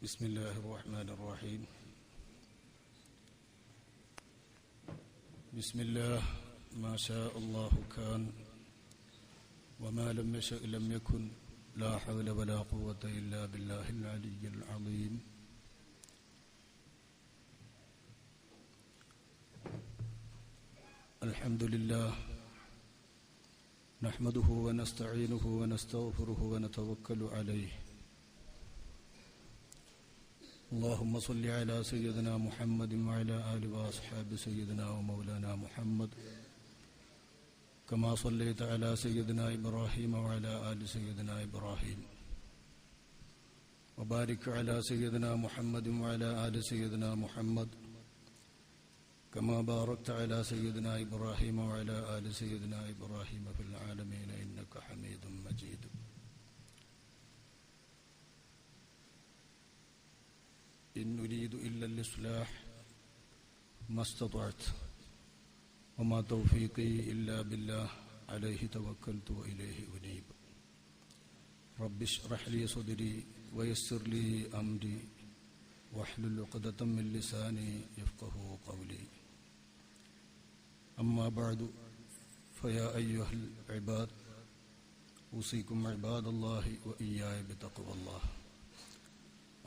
بسم الله الرحمن الرحيم. بسم الله ما شاء الله كان وما لم يشأ لم يكن لا حول ولا قوة إلا بالله العلي العظيم. الحمد لله نحمده ونستعينه ونستغفره ونتوكل عليه. اللهم صل على سيدنا محمد وعلى آل وأصحاب سيدنا ومولانا محمد. كما صليت على سيدنا إبراهيم وعلى آل سيدنا إبراهيم. وبارك على سيدنا محمد وعلى آل سيدنا محمد. كما باركت على سيدنا إبراهيم وعلى آل سيدنا إبراهيم في العالمين إنك حميد مجيد. إن نريد إلا الإصلاح ما استطعت وما توفيقي إلا بالله عليه توكلت وإليه أنيب. رب اشرح لي صدري ويسر لي أمري واحلل عقدة من لساني يفقه قولي. أما بعد فيا أيها العباد أوصيكم عباد الله وإياي بتقوى الله.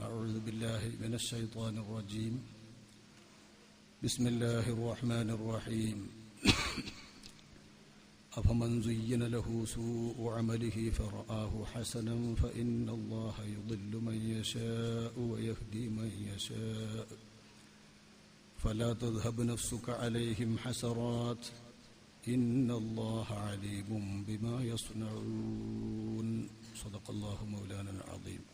أعوذ بالله من الشيطان الرجيم. بسم الله الرحمن الرحيم. أفمن زين له سوء عمله فرآه حسنا فإن الله يضل من يشاء ويهدي من يشاء. فلا تذهب نفسك عليهم حسرات. إن الله عليم بما يصنعون. صدق الله مولانا العظيم.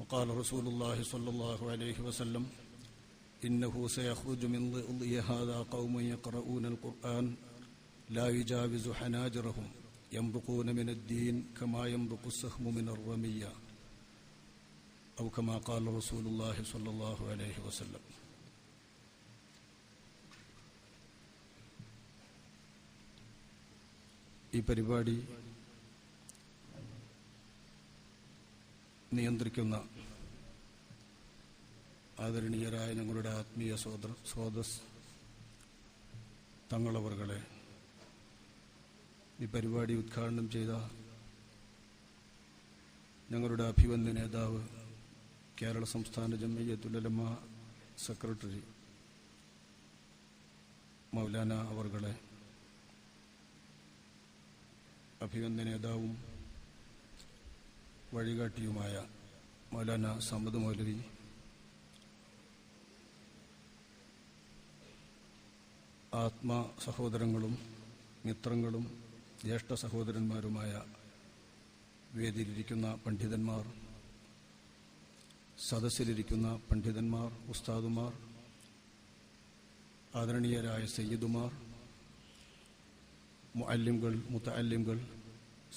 وقال رسول الله صلى الله عليه وسلم إنه سيخرج من ظل هذا قوم يقرؤون القرآن لا يجاوز حناجرهم يمرقون من الدين كما يمرق السهم من الرمية أو كما قال رسول الله صلى الله عليه وسلم ഈ പരിപാടി നിയന്ത്രിക്കുന്ന ആദരണീയരായ ഞങ്ങളുടെ ആത്മീയ സോദര സ്രോതസ് തങ്ങളവറുകളെ ഈ പരിപാടി ഉദ്ഘാടനം ചെയ്ത ഞങ്ങളുടെ അഭിവന്ദ്യ നേതാവ് കേരള സംസ്ഥാന ജമ്മയ്യത്തുലമ സെക്രട്ടറി മൗലാന അവർകളെ അഭിവന്ദ്യ നേതാവും വഴികാട്ടിയുമായ മൗലാന സമദ് മൗലവി. ആത്മ സഹോദരങ്ങളും മിത്രങ്ങളും ജ്യേഷ്ഠ സഹോദരന്മാരുമായ വേദിയിലിരിക്കുന്ന പണ്ഡിതന്മാർ സദസ്സിലിരിക്കുന്ന പണ്ഡിതന്മാർ ഉസ്താദുമാർ ആദരണീയരായ സയ്യിദുമാർ മുഅല്ലിംകൾ മുത്തല്ലിംകൾ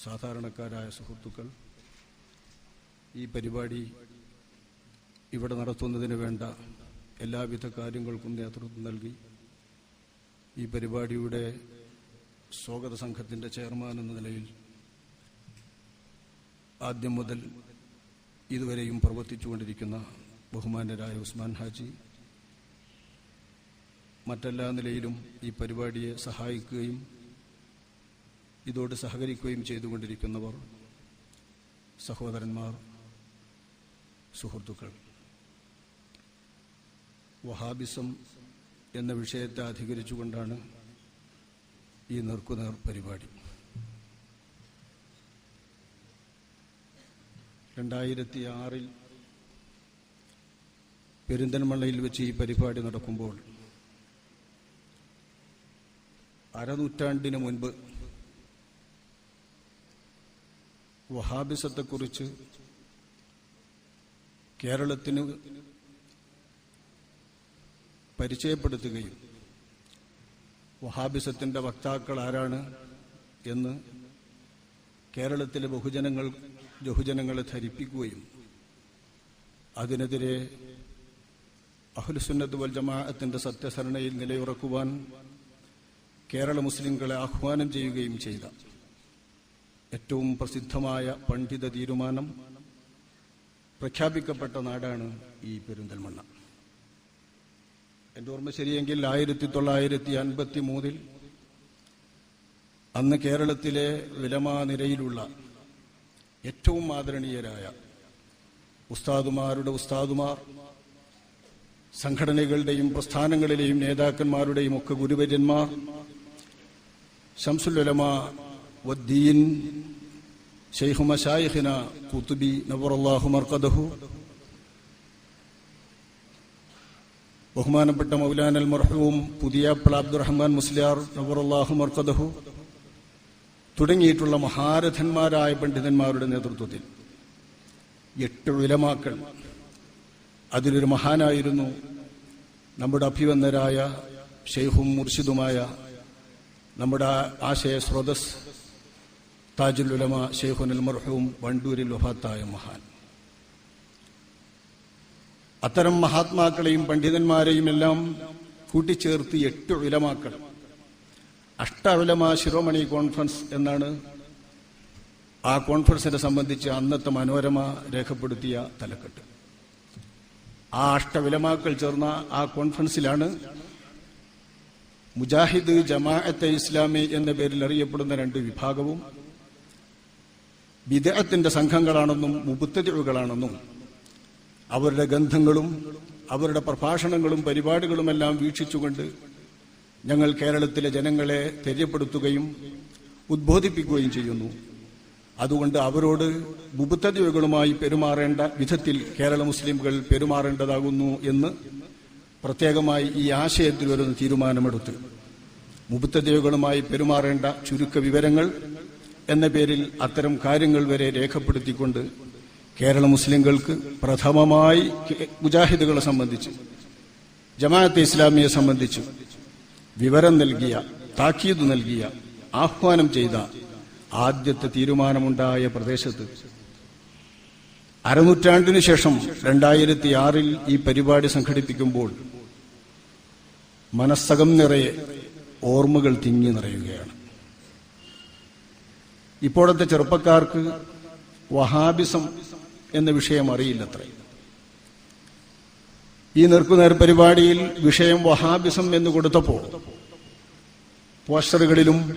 സാധാരണക്കാരായ സുഹൃത്തുക്കൾ ഈ പരിപാടി ഇവിടെ നടത്തുന്നതിന് വേണ്ട എല്ലാവിധ കാര്യങ്ങൾക്കും നേതൃത്വം നൽകി. ഈ പരിപാടിയുടെ സ്വാഗത സംഘത്തിന്റെ ചെയർമാൻ എന്ന നിലയിൽ ആദ്യം മുതൽ ഇതുവരെയും പ്രവർത്തിച്ചുകൊണ്ടിരിക്കുന്ന ബഹുമാനരായ ഉസ്മാൻ ഹാജി മറ്റെല്ലാ നിലയിലും ഈ പരിപാടിയെ സഹായിക്കുകയും ഇതോട് സഹകരിക്കുകയും ചെയ്തുകൊണ്ടിരിക്കുന്നവർ സഹോദരന്മാർ സുഹൃത്തുക്കൾ വഹാബിസം എന്ന വിഷയത്തെ അധികരിച്ചുകൊണ്ടാണ് ഈ നേർക്കുനേർ പരിപാടി. രണ്ടായിരത്തി ആറിൽ പെരിന്തൽമണ്ണയിൽ വെച്ച് ഈ പരിപാടി നടക്കുമ്പോൾ അരനൂറ്റാണ്ടിന് മുൻപ് വഹാബിസത്തെക്കുറിച്ച് കേരളത്തിന് പരിചയപ്പെടുത്തുകയും വഹാബിസത്തിന്റെ വക്താക്കൾ ആരാണ് എന്ന് കേരളത്തിലെ ബഹുജനങ്ങൾ ബഹുജനങ്ങളെ ധരിപ്പിക്കുകയും അതിനെതിരെ അഹുലുസുന്നത്ത് വൽ ജമാഅത്തിന്റെ സത്യസരണയിൽ നിലയുറക്കുവാൻ കേരള മുസ്ലിങ്ങളെ ആഹ്വാനം ചെയ്യുകയും ചെയ്ത ഏറ്റവും പ്രസിദ്ധമായ പണ്ഡിത തീരുമാനം പ്രഖ്യാപിക്കപ്പെട്ട നാടാണ് ഈ പെരിന്തൽമണ്ണ. എന്റെ ഓർമ്മ ശരിയെങ്കിൽ ആയിരത്തി തൊള്ളായിരത്തി അൻപത്തി മൂന്നിൽ അന്ന് കേരളത്തിലെ വിലമാനിരയിലുള്ള ഏറ്റവും ആദരണീയരായ ഉസ്താദുമാരുടെ ഉസ്താദുമാർ സംഘടനകളുടെയും പ്രസ്ഥാനങ്ങളിലെയും നേതാക്കന്മാരുടെയും ഒക്കെ ഗുരുവര്യന്മാർ ഷംസുലുലമ വദ്ദീൻ ഷെയ്ഖു മഷായിഖിന കുത്തുബി നബുറല്ലാഹു മർക്കദഹു. ബഹുമാനപ്പെട്ട മൗലാനൽ മർഹൂം പുതിയാപ്പിള അബ്ദുറഹ്മാൻ മുസ്ലിയാർ നബുറല്ലാഹു മർക്കദഹു. തുടങ്ങിയിട്ടുള്ള മഹാരഥന്മാരായ പണ്ഡിതന്മാരുടെ നേതൃത്വത്തിൽ എട്ട് വിലമാക്കൾ അതിലൊരു മഹാനായിരുന്നു നമ്മുടെ അഭിവന്ദരായ ഷെയ്ഖും മുർഷിദുമായ നമ്മുടെ ആശയ സ്രോതസ് താജുൽ ഉലമ ഷെയ്ഖുനൽ മർഹൂം വണ്ടൂരിൽ വഫാത്തായ മഹാൻ. അത്തരം മഹാത്മാക്കളെയും പണ്ഡിതന്മാരെയും എല്ലാം കൂട്ടിച്ചേർത്ത് എട്ട് ഉലമാക്കൾ. അഷ്ട ഉലമ ശിരോമണി കോൺഫറൻസ് എന്നാണ് ആ കോൺഫറൻസിനെ സംബന്ധിച്ച് അന്നത്തെ മനോരമ രേഖപ്പെടുത്തിയ തലക്കെട്ട്. ആ അഷ്ടവിലമാക്കൾ ചേർന്ന ആ കോൺഫറൻസിലാണ് മുജാഹിദ് ജമാഅത്തെ ഇസ്ലാമി എന്ന പേരിൽ അറിയപ്പെടുന്ന രണ്ട് വിഭാഗവും വിദേഹത്തിന്റെ സംഘങ്ങളാണെന്നും മുബുത്തതിവുകളാണെന്നും അവരുടെ ഗന്ധങ്ങളും അവരുടെ പ്രഭാഷണങ്ങളും പരിപാടികളുമെല്ലാം വീക്ഷിച്ചുകൊണ്ട് ഞങ്ങൾ കേരളത്തിലെ ജനങ്ങളെ തെര്യപ്പെടുത്തുകയും ഉദ്ബോധിപ്പിക്കുകയും ചെയ്യുന്നു. അതുകൊണ്ട് അവരോട് മുബുത്തതിവുകളുമായി പെരുമാറേണ്ട വിധത്തിൽ കേരള മുസ്ലിംകൾ പെരുമാറേണ്ടതാകുന്നു എന്ന് പ്രത്യേകമായി ഈ ആശയത്തിൽ ഒരു തീരുമാനമെടുത്ത് മുബുത്തദേവുകളുമായി പെരുമാറേണ്ട ചുരുക്ക വിവരങ്ങൾ എന്ന പേരിൽ അത്തരം കാര്യങ്ങൾ വരെ രേഖപ്പെടുത്തിക്കൊണ്ട് കേരള മുസ്ലിങ്ങൾക്ക് പ്രഥമമായി മുജാഹിദുകളെ സംബന്ധിച്ച് ജമാഅത്തെ ഇസ്ലാമിയെ സംബന്ധിച്ച് വിവരം നൽകിയ താക്കീത് നൽകിയ ആഹ്വാനം ചെയ്ത ആദ്യത്തെ തീരുമാനമുണ്ടായ പ്രദേശത്ത് അരനൂറ്റാണ്ടിനു ശേഷം രണ്ടായിരത്തി ആറിൽ ഈ പരിപാടി സംഘടിപ്പിക്കുമ്പോൾ മനസ്സകം നിറയെ ഓർമ്മകൾ തിങ്ങി നിറയുകയാണ്. ഇപ്പോഴത്തെ ചെറുപ്പക്കാർക്ക് വഹാബിസം എന്ന വിഷയം അറിയില്ലത്രേ. ഈ നിർക്കുനേർ പരിപാടിയിൽ വിഷയം വഹാബിസം എന്ന് കൊടുത്തപ്പോൾ പോസ്റ്ററുകളിലും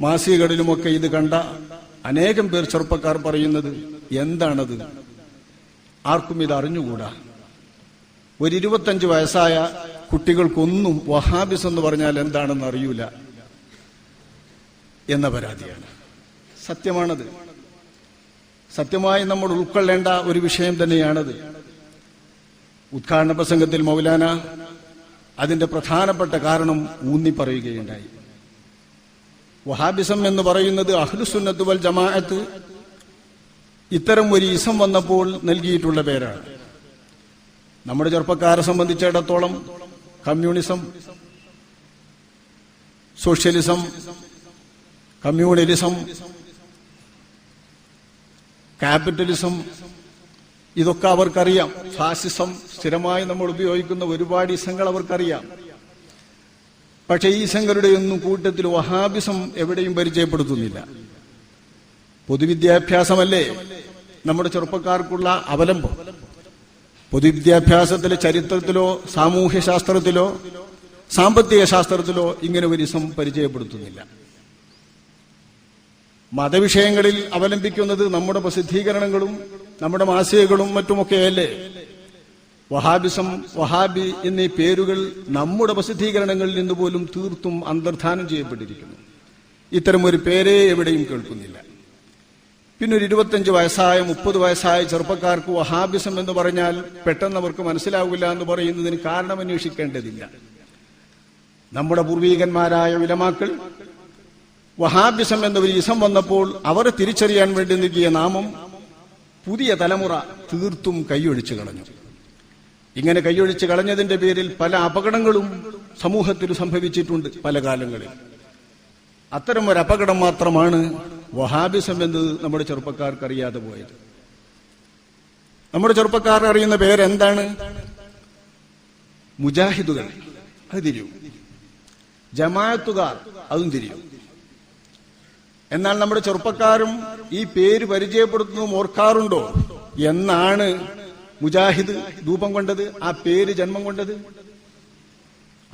മാസികകളിലുമൊക്കെ ഇത് കണ്ട അനേകം പേർ ചെറുപ്പക്കാർ പറയുന്നത് എന്താണത്? ആർക്കും ഇത് അറിഞ്ഞുകൂടാ? ഒരു ഇരുപത്തഞ്ച് വയസ്സായ കുട്ടികൾക്കൊന്നും വഹാബിസ് എന്ന് പറഞ്ഞാൽ എന്താണെന്ന് അറിയൂല. എന്ന പരാതിയാണ്. സത്യമാണത്. സത്യമായി നമ്മൾ ഉൾക്കൊള്ളേണ്ട ഒരു വിഷയം തന്നെയാണത്. ഉദ്ഘാടന പ്രസംഗത്തിൽ മൗലാന അതിന്റെ പ്രധാനപ്പെട്ട കാരണം ഊന്നി പറയുകയുണ്ടായി വഹാബിസം എന്ന് പറയുന്നത് അഹ്ലുസുന്നത്ത് വൽ ജമാഅത്ത് ഇത്തരം ഒരു ഇസം വന്നപ്പോൾ നൽകിയിട്ടുള്ള പേരാണ്. നമ്മുടെ ചെറുപ്പക്കാരെ സംബന്ധിച്ചിടത്തോളം കമ്മ്യൂണിസം സോഷ്യലിസം കമ്മ്യൂണലിസം ക്യാപിറ്റലിസം ഇതൊക്കെ അവർക്കറിയാം. ഫാസിസം സ്ഥിരമായി നമ്മൾ ഉപയോഗിക്കുന്ന ഒരുപാട് ഇസങ്ങൾ അവർക്കറിയാം. പക്ഷേ ഈ ഇസങ്ങളുടെ ഒന്നും കൂട്ടത്തിൽ വഹാബിസം എവിടെയും പരിചയപ്പെടുത്തുന്നില്ല. പൊതുവിദ്യാഭ്യാസമല്ലേ? നമ്മുടെ ചെറുപ്പക്കാർക്കുള്ള അവലംബം. പൊതുവിദ്യാഭ്യാസത്തിലെ ചരിത്രത്തിലോ സാമൂഹ്യ ശാസ്ത്രത്തിലോ സാമ്പത്തിക ശാസ്ത്രത്തിലോ ഇങ്ങനെ ഒരു ഇസം പരിചയപ്പെടുത്തുന്നില്ല. മതവിഷയങ്ങളിൽ അവലംബിക്കുന്നത് നമ്മുടെ പ്രസിദ്ധീകരണങ്ങളും നമ്മുടെ മാസികകളും മറ്റുമൊക്കെയല്ലേ വഹാബിസം വഹാബി എന്നീ പേരുകൾ നമ്മുടെ പ്രസിദ്ധീകരണങ്ങളിൽ നിന്ന് പോലും തീർത്തും അന്തർധാനം ചെയ്യപ്പെട്ടിരിക്കുന്നു. ഇത്തരം ഒരു പേരേ എവിടെയും കേൾക്കുന്നില്ല. പിന്നെ ഒരു ഇരുപത്തഞ്ച് വയസ്സായ മുപ്പത് വയസ്സായ ചെറുപ്പക്കാർക്ക് വഹാബിസം എന്ന് പറഞ്ഞാൽ പെട്ടെന്ന് അവർക്ക് മനസ്സിലാവില്ല എന്ന് പറയുന്നതിന് കാരണം അന്വേഷിക്കേണ്ടതില്ല. നമ്മുടെ പൂർവീകന്മാരായ വിലമാക്കൾ വഹാബിസം എന്ന ഒരു ഇസം വന്നപ്പോൾ അവരെ തിരിച്ചറിയാൻ വേണ്ടി നൽകിയ നാമം പുതിയ തലമുറ തീർത്തും കൈയൊഴിച്ചു കളഞ്ഞു. ഇങ്ങനെ കൈയൊഴിച്ച് കളഞ്ഞതിന്റെ പേരിൽ പല അപകടങ്ങളും സമൂഹത്തിൽ സംഭവിച്ചിട്ടുണ്ട് പല കാലങ്ങളിൽ. അത്തരം ഒരു അപകടം മാത്രമാണ് വഹാബിസം എന്നത് നമ്മുടെ ചെറുപ്പക്കാർക്ക് അറിയാതെ പോയത്. നമ്മുടെ ചെറുപ്പക്കാർ അറിയുന്ന പേരെന്താണ്? മുജാഹിദുകൾ. അത് തിരിയും. ജമാഅത്തുകാർ അതും തിരിയും. എന്നാൽ നമ്മുടെ ചെറുപ്പക്കാരും ഈ പേര് പരിചയപ്പെടുത്തുന്നതും ഓർക്കാറുണ്ടോ? എന്നാണ് മുജാഹിദ് രൂപം കൊണ്ടത് ആ പേര് ജന്മം കൊണ്ടത്.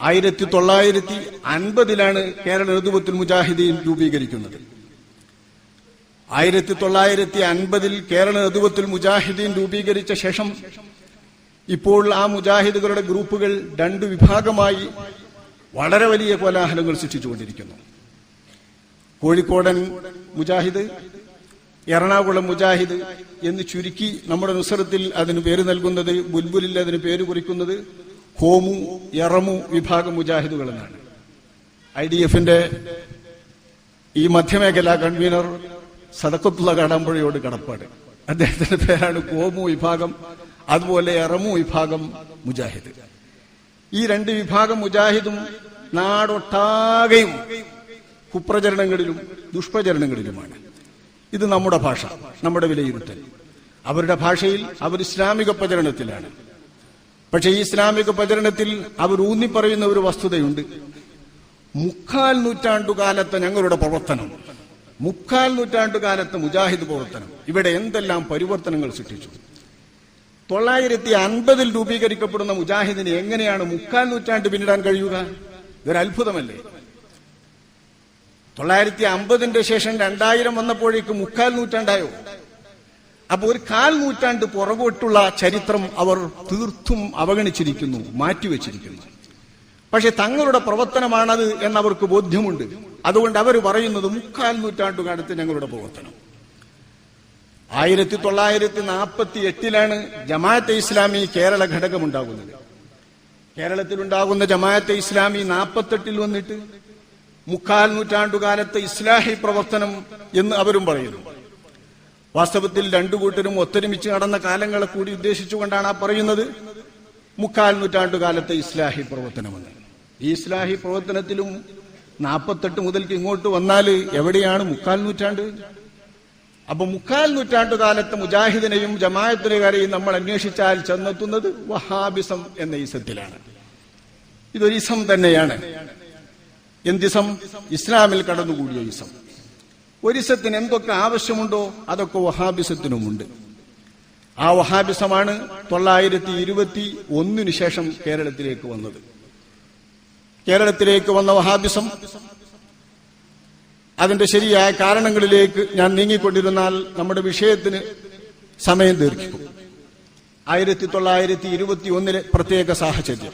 ആയിരത്തി തൊള്ളായിരത്തി അൻപതിലാണ് കേരള നേതൃത്വത്തിൽ മുജാഹിദീൻ രൂപീകരിക്കുന്നത്. ആയിരത്തി തൊള്ളായിരത്തി അൻപതിൽ കേരള നേതൃത്വത്തിൽ മുജാഹിദീൻ രൂപീകരിച്ച ശേഷം ഇപ്പോൾ ആ മുജാഹിദുകളുടെ ഗ്രൂപ്പുകൾ രണ്ട് വിഭാഗമായി വളരെ വലിയ കോലാഹലങ്ങൾ സൃഷ്ടിച്ചുകൊണ്ടിരിക്കുന്നു. കോഴിക്കോടൻ മുജാഹിദ് എറണാകുളം മുജാഹിദ് എന്ന് ചുരുക്കി നമ്മുടെ നുസറത്തിൽ അതിന് പേര് നൽകുന്നത് ബുൽബുലിൽ അതിന് പേര് കുറിക്കുന്നത് ഹോമു എറമു വിഭാഗം മുജാഹിദുകൾ എന്നാണ് ഐ ഡി എഫിന്റെ ഈ മധ്യമേഖലാ കൺവീനർ സദക്കത്തുള്ള കാടാമ്പുഴയോട് കടപ്പാട്. അദ്ദേഹത്തിന്റെ പേരാണ് കോമു വിഭാഗം അതുപോലെ എറമു വിഭാഗം മുജാഹിദ്. ഈ രണ്ട് വിഭാഗം മുജാഹിദും നാടൊട്ടാകെയും കുപ്രചരണങ്ങളിലും ദുഷ്പ്രചരണങ്ങളിലുമാണ്. ഇത് നമ്മുടെ ഭാഷ നമ്മുടെ വിലയിരുത്തൽ. അവരുടെ ഭാഷയിൽ അവർ ഇസ്ലാമിക പ്രചരണത്തിലാണ്. പക്ഷേ ഈ ഇസ്ലാമിക പ്രചരണത്തിൽ അവർ ഊന്നിപ്പറയുന്ന ഒരു വസ്തുതയുണ്ട്. മുക്കാൽ നൂറ്റാണ്ടുകാലത്തെ ഞങ്ങളുടെ പ്രവർത്തനം മുക്കാൽ നൂറ്റാണ്ടുകാലത്തെ മുജാഹിദ് പ്രവർത്തനം ഇവിടെ എന്തെല്ലാം പരിവർത്തനങ്ങൾ സൃഷ്ടിച്ചു? തൊള്ളായിരത്തി അൻപതിൽ രൂപീകരിക്കപ്പെടുന്ന മുജാഹിദിന് എങ്ങനെയാണ് മുക്കാൽ നൂറ്റാണ്ട് പിന്നിടാൻ കഴിയുക? ഇതൊരു അത്ഭുതമല്ലേ തൊള്ളായിരത്തി അമ്പതിന്റെ ശേഷം രണ്ടായിരം വന്നപ്പോഴേക്ക് മുക്കാൽ നൂറ്റാണ്ടായോ? അപ്പൊ ഒരു കാൽ നൂറ്റാണ്ട് പുറകോട്ടുള്ള ചരിത്രം അവർ തീർത്തും അവഗണിച്ചിരിക്കുന്നു മാറ്റിവെച്ചിരിക്കുന്നു. പക്ഷെ തങ്ങളുടെ പ്രവർത്തനമാണത് എന്നവർക്ക് ബോധ്യമുണ്ട്. അതുകൊണ്ട് അവർ പറയുന്നത് മുക്കാൽ നൂറ്റാണ്ടുകാലത്ത് ഞങ്ങളുടെ പ്രവർത്തനം. ആയിരത്തി തൊള്ളായിരത്തി നാൽപ്പത്തി എട്ടിലാണ് ജമാഅത്തെ ഇസ്ലാമി കേരള ഘടകമുണ്ടാകുന്നത്. കേരളത്തിലുണ്ടാകുന്ന ജമാഅത്തെ ഇസ്ലാമി നാൽപ്പത്തെട്ടിൽ വന്നിട്ട് മുക്കാൽ നൂറ്റാണ്ടുകാലത്തെ ഇസ്ലാഹി പ്രവർത്തനം എന്ന് അവരും പറയുന്നു. വാസ്തവത്തിൽ രണ്ടു കൂട്ടരും ഒത്തൊരുമിച്ച് നടന്ന കാലങ്ങളെ കൂടി ഉദ്ദേശിച്ചുകൊണ്ടാണ് ആ പറയുന്നത്. മുക്കാൽ നൂറ്റാണ്ടുകാലത്തെ ഇസ്ലാഹി പ്രവർത്തനമെന്ന്. ഈ ഇസ്ലാഹി പ്രവർത്തനത്തിലും നാൽപ്പത്തെട്ട് മുതൽക്ക് ഇങ്ങോട്ട് വന്നാൽ എവിടെയാണ് മുക്കാൽ നൂറ്റാണ്ട്? അപ്പൊ മുക്കാൽ നൂറ്റാണ്ടുകാലത്തെ മുജാഹിദിനെയും ജമായത്തിനെയും നമ്മൾ അന്വേഷിച്ചാൽ ചെന്നെത്തുന്നത് വഹാബിസം എന്ന ഈസത്തിലാണ്. ഇസം തന്നെയാണ്. എന്തിസം? ഇസ്ലാമിൽ കടന്നുകൂടിയ ഇസം ഒരിസത്തിന് എന്തൊക്കെ ആവശ്യമുണ്ടോ അതൊക്കെ വഹാബിസത്തിനുമുണ്ട്. ആ വഹാബിസമാണ് തൊള്ളായിരത്തി ഇരുപത്തി ഒന്നിനു ശേഷം കേരളത്തിലേക്ക് വന്നത്. കേരളത്തിലേക്ക് വന്ന വഹാബിസം അതിന്റെ ശരിയായ കാരണങ്ങളിലേക്ക് ഞാൻ നീങ്ങിക്കൊണ്ടിരുന്നാൽ നമ്മുടെ വിഷയത്തിന് സമയം ദീർഘിക്കും. ആയിരത്തി തൊള്ളായിരത്തി ഇരുപത്തി ഒന്നിലെ പ്രത്യേക സാഹചര്യം.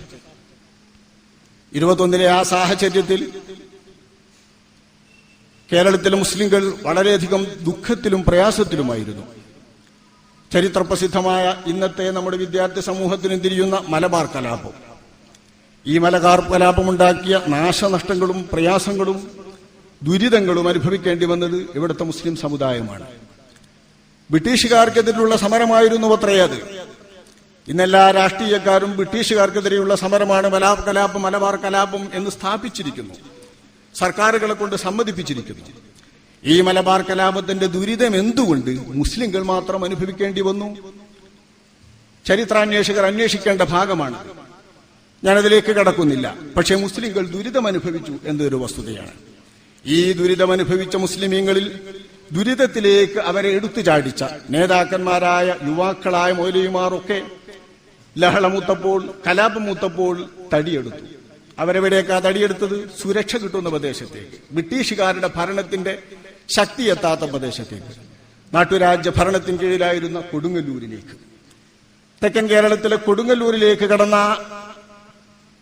ഇരുപത്തൊന്നിലെ ആ സാഹചര്യത്തിൽ കേരളത്തിലെ മുസ്ലിങ്ങൾ വളരെയധികം ദുഃഖത്തിലും പ്രയാസത്തിലുമായിരുന്നു. ചരിത്രപ്രസിദ്ധമായ ഇന്നത്തെ നമ്മുടെ വിദ്യാർത്ഥി സമൂഹത്തിന് തിരിയുന്ന മലബാർ കലാപം. ഈ മലബാർ കലാപമുണ്ടാക്കിയ നാശനഷ്ടങ്ങളും പ്രയാസങ്ങളും ദുരിതങ്ങളും അനുഭവിക്കേണ്ടി വന്നത് ഇവിടുത്തെ മുസ്ലിം സമുദായമാണ്. ബ്രിട്ടീഷുകാർക്കെതിരെയുള്ള സമരമായിരുന്നു അത്രേ അത്. ഇന്നെല്ലാ രാഷ്ട്രീയക്കാരും ബ്രിട്ടീഷുകാർക്കെതിരെയുള്ള സമരമാണ് മലബാർ കലാപം മലബാർ കലാപം എന്ന് സ്ഥാപിച്ചിരിക്കുന്നു. സർക്കാരുകളെ കൊണ്ട് സമ്മതിപ്പിച്ചിരിക്കുന്നു. ഈ മലബാർ കലാപത്തിന്റെ ദുരിതം എന്തുകൊണ്ട് മുസ്ലിംകൾ മാത്രം അനുഭവിക്കേണ്ടി വന്നു? ചരിത്രാന്വേഷകർ അന്വേഷിക്കേണ്ട ഭാഗമാണ്. ഞാനതിലേക്ക് കടക്കുന്നില്ല. പക്ഷേ മുസ്ലിംകൾ ദുരിതം അനുഭവിച്ചു എന്നൊരു വസ്തുതയാണ്. ഈ ദുരിതം അനുഭവിച്ച മുസ്ലിമീങ്ങളിൽ ദുരിതത്തിലേക്ക് അവരെ എടുത്തു ചാടിച്ച നേതാക്കന്മാരായ യുവാക്കളായ മൗലവിമാരൊക്കെ ലഹളമൂത്തപ്പോൾ കലാപമൂത്തപ്പോൾ തടിയെടുത്തു. അവരെവിടേക്കാ തടിയെടുത്തത്? സുരക്ഷ കിട്ടുന്ന പ്രദേശത്തേക്ക്. ബ്രിട്ടീഷുകാരുടെ ഭരണത്തിന്റെ ശക്തി എത്താത്ത പ്രദേശത്തേക്ക്. നാട്ടുരാജ്യ ഭരണത്തിന് കീഴിലായിരുന്ന കൊടുങ്ങല്ലൂരിലേക്ക്. തെക്കൻ കേരളത്തിലെ കൊടുങ്ങല്ലൂരിലേക്ക് കടന്ന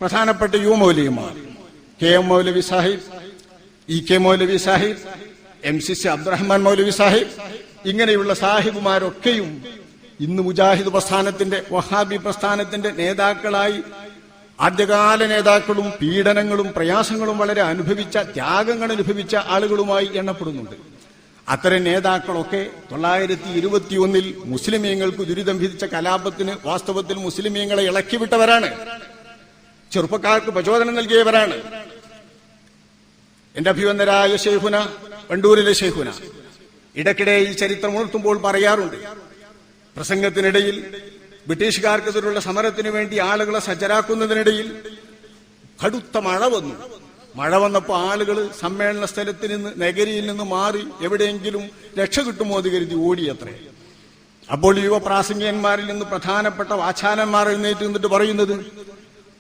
പ്രധാനപ്പെട്ട യു മൗലവിമാർ. K M Moulavi Sahib E K Moulavi Sahib M C C Abdurahman Moulavi Sahib ഇങ്ങനെയുള്ള സാഹിബുമാരൊക്കെയും ഇന്ന് മുജാഹിദ് പ്രസ്ഥാനത്തിന്റെ വഹാബി പ്രസ്ഥാനത്തിന്റെ നേതാക്കളായി ആദ്യകാല നേതാക്കളും പീഡനങ്ങളും പ്രയാസങ്ങളും വളരെ അനുഭവിച്ച ത്യാഗങ്ങൾ അനുഭവിച്ച ആളുകളുമായി എണ്ണപ്പെടുന്നുണ്ട്. അത്തരം നേതാക്കളൊക്കെ തൊള്ളായിരത്തി ഇരുപത്തിയൊന്നിൽ മുസ്ലിമീങ്ങൾക്ക് ദുരിതം വിധിച്ച കലാപത്തിന് വാസ്തവത്തിൽ മുസ്ലിമീങ്ങളെ ഇളക്കിവിട്ടവരാണ്. ചെറുപ്പക്കാർക്ക് പ്രചോദനം നൽകിയവരാണ്. എന്റെ അഭിവന്ദരായ ഷെയ്ഹുന വണ്ടൂരിലെ ഷെയ്ഹുന ഇടയ്ക്കിടെ ഈ ചരിത്രം ഉണർത്തുമ്പോൾ പറയാറുണ്ട് പ്രസംഗത്തിനിടയിൽ ബ്രിട്ടീഷുകാർക്കെതിരെയുള്ള സമരത്തിന് വേണ്ടി ആളുകളെ സജ്ജരാക്കുന്നതിനിടയിൽ കടുത്ത മഴ വന്നു. മഴ വന്നപ്പോൾ ആളുകൾ സമ്മേളന സ്ഥലത്ത് നിന്ന് നഗരിയിൽ നിന്ന് മാറി എവിടെയെങ്കിലും രക്ഷ കിട്ടുമോ എന്ന് കരുതി ഓടിയത്രേ. അപ്പോൾ യുവ പ്രാസംഗികന്മാരിൽ നിന്ന് പ്രധാനപ്പെട്ട വാചാലന്മാർ എഴുന്നേറ്റ് നിന്നിട്ട് പറയുന്നത്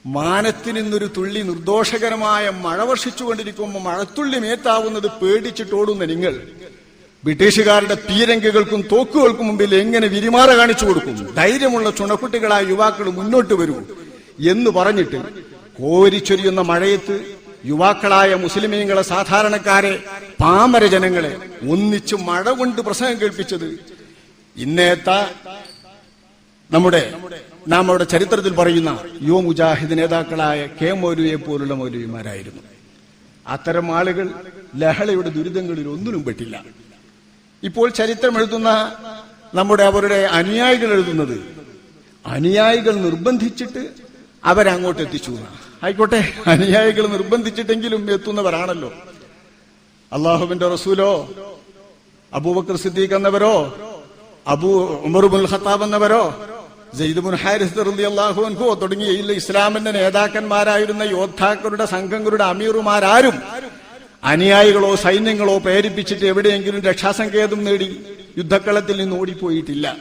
മാനത്തിൽ നിന്നൊരു തുള്ളി നിർദോഷകരമായ മഴ വർഷിച്ചുകൊണ്ടിരിക്കുമ്പോൾ മഴത്തുള്ളി മേത്താവുന്നത് പേടിച്ചിട്ടോടുന്ന നിങ്ങൾ. ബ്രിട്ടീഷുകാരുടെ പീരങ്കികൾക്കും തോക്കുകൾക്കും മുമ്പിൽ എങ്ങനെ വിരിമാറ കാണിച്ചു കൊടുക്കും? ധൈര്യമുള്ള ചുണക്കുട്ടികളായ യുവാക്കൾ മുന്നോട്ട് വരൂ എന്ന് പറഞ്ഞിട്ട് കോരിച്ചൊരിയുന്ന മഴയത്ത് യുവാക്കളായ മുസ്ലിമീങ്ങളെ സാധാരണക്കാരെ പാമര ജനങ്ങളെ ഒന്നിച്ച് മഴ കൊണ്ട് പ്രസംഗം കേൾപ്പിച്ചത് ഇന്നേത്ത നമ്മുടെ നാം അവിടെ ചരിത്രത്തിൽ പറയുന്ന യുവ മുജാഹിദ് നേതാക്കളായ കെ മൗലുവെ പോലുള്ള മൗലവിമാരായിരുന്നു. അത്തരം ആളുകൾ ലഹളയുടെ ദുരിതങ്ങളിൽ ഒന്നിനും പെട്ടില്ല. ഇപ്പോൾ ചരിത്രം എഴുതുന്ന നമ്മുടെ അവരുടെ അനുയായികൾ എഴുതുന്നത് അനുയായികൾ നിർബന്ധിച്ചിട്ട് അവരങ്ങോട്ട് എത്തിച്ചു. ആയിക്കോട്ടെ അനുയായികൾ നിർബന്ധിച്ചിട്ടെങ്കിലും എത്തുന്നവരാണല്ലോ അള്ളാഹുവിന്റെ റസൂലോ അബൂബക്കർ സിദ്ദീഖ് എന്നവരോ അബൂ ഉമറുബുൽ ഖത്താബ് എന്നവരോ ജയ്ദുബുൻ ഹാരിസ് അൻഹു തുടങ്ങിയ ഇസ്ലാമിന്റെ നേതാക്കന്മാരായിരുന്ന യോദ്ധാക്കളുടെ സംഘങ്ങളുടെ അമീറുമാരാരും അനുയായികളോ സൈന്യങ്ങളോ പ്രേരിപ്പിച്ചിട്ട് എവിടെയെങ്കിലും രക്ഷാസങ്കേതം നേടി യുദ്ധക്കളത്തിൽ നിന്ന് ഓടിപ്പോയിട്ടില്ല.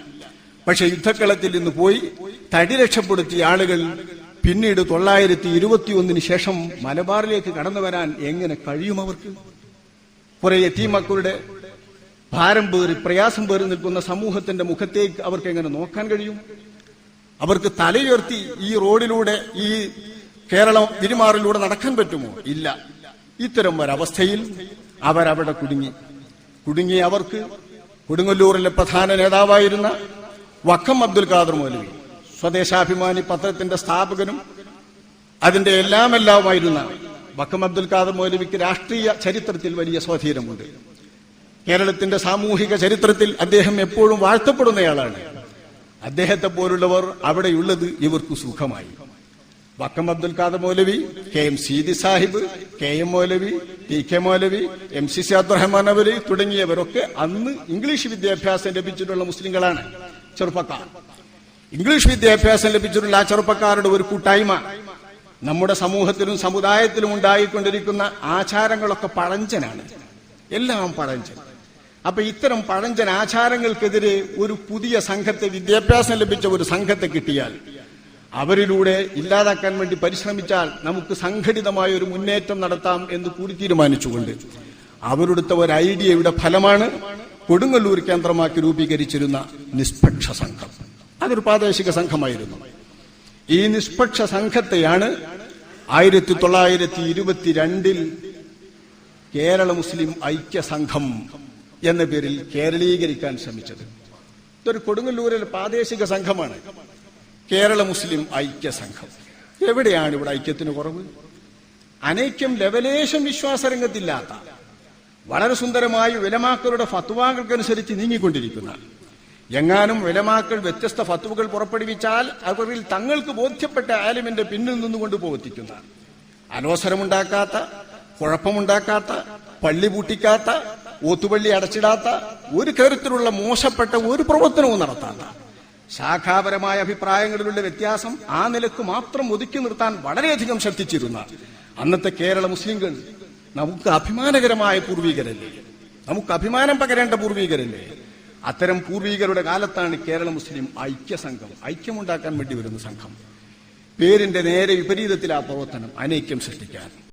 പക്ഷെ യുദ്ധക്കളത്തിൽ നിന്ന് പോയി തടി രക്ഷപ്പെടുത്തിയ ആളുകൾ പിന്നീട് തൊള്ളായിരത്തി ഇരുപത്തിയൊന്നിന് ശേഷം മലബാറിലേക്ക് കടന്നു വരാൻ എങ്ങനെ കഴിയും അവർക്ക്? കുറെ എത്തീമക്കളുടെ ഭാരം പേറി പ്രയാസം പേറി നിൽക്കുന്ന സമൂഹത്തിന്റെ മുഖത്തേക്ക് അവർക്ക് എങ്ങനെ നോക്കാൻ കഴിയും? അവർക്ക് തലയുയർത്തി ഈ റോഡിലൂടെ ഈ കേരളം തിരുമാറിലൂടെ നടക്കാൻ പറ്റുമോ? ഇല്ല. ഇത്തരം ഒരവസ്ഥയിൽ അവരവിടെ കുടുങ്ങി. കുടുങ്ങി അവർക്ക് കൊടുങ്ങല്ലൂരിലെ പ്രധാന നേതാവായിരുന്ന വക്കം അബ്ദുൽ ഖാദർ മൗലവി സ്വദേശാഭിമാനി പത്രത്തിന്റെ സ്ഥാപകനും അതിന്റെ എല്ലാം എല്ലാമായിരുന്ന വക്കം അബ്ദുൽ ഖാദർ മൗലവിക്ക് രാഷ്ട്രീയ ചരിത്രത്തിൽ വലിയ സ്വാധീനമുണ്ട്. കേരളത്തിന്റെ സാമൂഹിക ചരിത്രത്തിൽ അദ്ദേഹം എപ്പോഴും വാഴ്ത്തപ്പെടുന്നയാളാണ്. അദ്ദേഹത്തെ പോലുള്ളവർ അവിടെയുള്ളത് ഇവർക്ക് സുഖമായി. Vakkom Abdul Khader Moulavi K M Seethi Sahib K M Moulavi T K Moulavi M C C Abdurahman അവലി തുടങ്ങിയവരൊക്കെ അന്ന് ഇംഗ്ലീഷ് വിദ്യാഭ്യാസം ലഭിച്ചിട്ടുള്ള മുസ്ലിങ്ങളാണ് ചെറുപ്പക്കാർ. ഇംഗ്ലീഷ് വിദ്യാഭ്യാസം ലഭിച്ചിട്ടുള്ള ആ ചെറുപ്പക്കാരുടെ ഒരു കൂട്ടായ്മ നമ്മുടെ സമൂഹത്തിലും സമുദായത്തിലും ഉണ്ടായിക്കൊണ്ടിരിക്കുന്ന ആചാരങ്ങളൊക്കെ പഴഞ്ചനാണ്. എല്ലാം പഴഞ്ചൻ. അപ്പൊ ഇത്തരം പഴഞ്ചൻ ആചാരങ്ങൾക്കെതിരെ ഒരു പുതിയ സംഘത്തെ വിദ്യാഭ്യാസം ലഭിച്ച ഒരു സംഘത്തെ കിട്ടിയാൽ അവരിലൂടെ ഇല്ലാതാക്കാൻ വേണ്ടി പരിശ്രമിച്ചാൽ നമുക്ക് സംഘടിതമായ ഒരു മുന്നേറ്റം നടത്താം എന്ന് കൂടി തീരുമാനിച്ചുകൊണ്ട് അവരെടുത്ത ഒരു ഐഡിയയുടെ ഫലമാണ് കൊടുങ്ങല്ലൂർ കേന്ദ്രമാക്കി രൂപീകരിച്ചിരുന്ന നിഷ്പക്ഷ സംഘം. അതൊരു പ്രാദേശിക സംഘമായിരുന്നു. ഈ നിഷ്പക്ഷ സംഘത്തെയാണ് ആയിരത്തി തൊള്ളായിരത്തി ഇരുപത്തിരണ്ടിൽ കേരള മുസ്ലിം ഐക്യ സംഘം എന്ന പേരിൽ കേരളീകരിക്കാൻ ശ്രമിച്ചത്. ഇതൊരു കൊടുങ്ങല്ലൂരിലെ പ്രാദേശിക സംഘമാണ്. കേരള മുസ്ലിം ഐക്യ സംഘം എവിടെയാണ് ഇവിടെ ഐക്യത്തിന് കുറവ്? അനൈക്യം ലവലേശം വിശ്വാസരംഗത്തില്ലാത്ത വളരെ സുന്ദരമായി വിലമാക്കളുടെ ഫത്വാകൾക്കനുസരിച്ച് നീങ്ങിക്കൊണ്ടിരിക്കുന്ന എങ്ങാനും വിലമാക്കൾ വ്യത്യസ്ത ഫത്വകൾ പുറപ്പെടുവിച്ചാൽ അവരിൽ തങ്ങൾക്ക് ബോധ്യപ്പെട്ട ആലിമിന്റെ പിന്നിൽ നിന്നുകൊണ്ട് പോകത്തിക്കുന്ന അനവസരമുണ്ടാക്കാത്ത കുഴപ്പമുണ്ടാക്കാത്ത പള്ളി പൂട്ടിക്കാത്ത ഓത്തുപള്ളി അടച്ചിടാത്ത ഒരു കരുത്തിലുള്ള മോശപ്പെട്ട ഒരു പ്രവർത്തനവും നടത്താത്ത ശാഖാപരമായ അഭിപ്രായങ്ങളിലുള്ള വ്യത്യാസം ആ നിലയ്ക്ക് മാത്രം ഒതുക്കി നിർത്താൻ വളരെയധികം ശ്രദ്ധിച്ചിരുന്ന അന്നത്തെ കേരള മുസ്ലിംകൾ നമുക്ക് അഭിമാനകരമായ പൂർവീകരല്ലേ? നമുക്ക് അഭിമാനം പകരേണ്ട പൂർവീകരല്ലേ? അത്തരം പൂർവീകരുടെ കാലത്താണ് കേരള മുസ്ലിം ഐക്യ സംഘം ഐക്യമുണ്ടാക്കാൻ വേണ്ടി വരുന്ന സംഘം. പേരിന്റെ നേരെ വിപരീതത്തിൽ ആ പ്രവർത്തനം അനൈക്യം സൃഷ്ടിക്കാൻ.